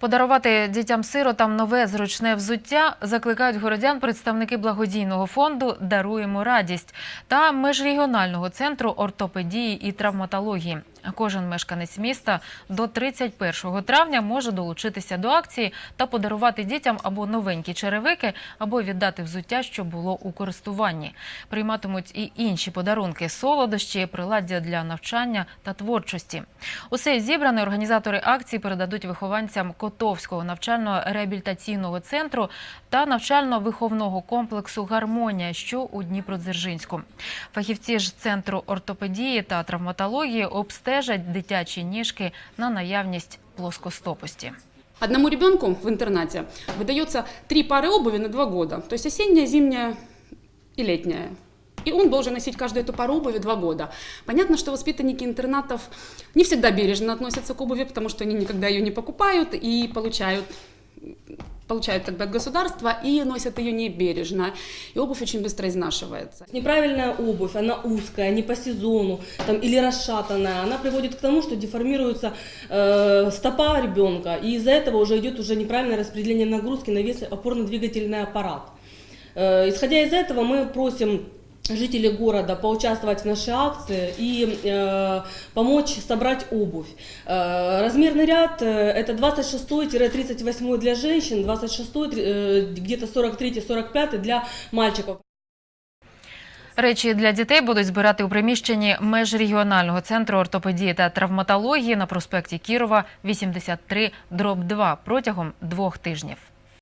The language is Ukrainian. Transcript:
Подарувати дітям-сиротам нове зручне взуття закликають городян представники благодійного фонду Даруємо радість та межрегіонального центру ортопедії і травматології. Кожен мешканець міста до 31 травня може долучитися до акції та подарувати дітям або новенькі черевики, або віддати взуття, що було у користуванні. Прийматимуть і інші подарунки, солодощі, приладдя для навчання та творчості. Усе зібране організатори акції передадуть вихованцям Котовського навчально-реабілітаційного центру та навчально-виховного комплексу Гармонія, що у Дніпродзержинську. Фахівці ж центру ортопедії та травматології обстежать дитячі ніжки на наявність плоскостопості. Одному ребенку в интернате выдается три пары обуви на два года, то есть осенняя, зимняя и летняя. И он должен носить каждую эту пару обуви два года. Понятно, что воспитанники интернатов не всегда бережно относятся к обуви, потому что они никогда ее не покупают и получают получают как бы от государства и носят ее не бережно. И обувь очень быстро изнашивается. Неправильная обувь, она узкая, не по сезону там, или расшатанная, она приводит к тому, что деформируется э, стопа ребенка, и из-за этого уже идет уже неправильное распределение нагрузки на весь опорно-двигательный аппарат. Э, исходя из этого, мы просим жителей города поучаствовать в нашей акции и э, помочь собрать обувь. Э, размерный ряд э, это 26-38 для женщин, 26 э, где-то 43-45 для мальчиков. Речі для дітей будуть збирати у приміщенні межрегіонального центру ортопедії та травматології на проспекті Кірова, 83, дроб 2 протягом двох тижнів.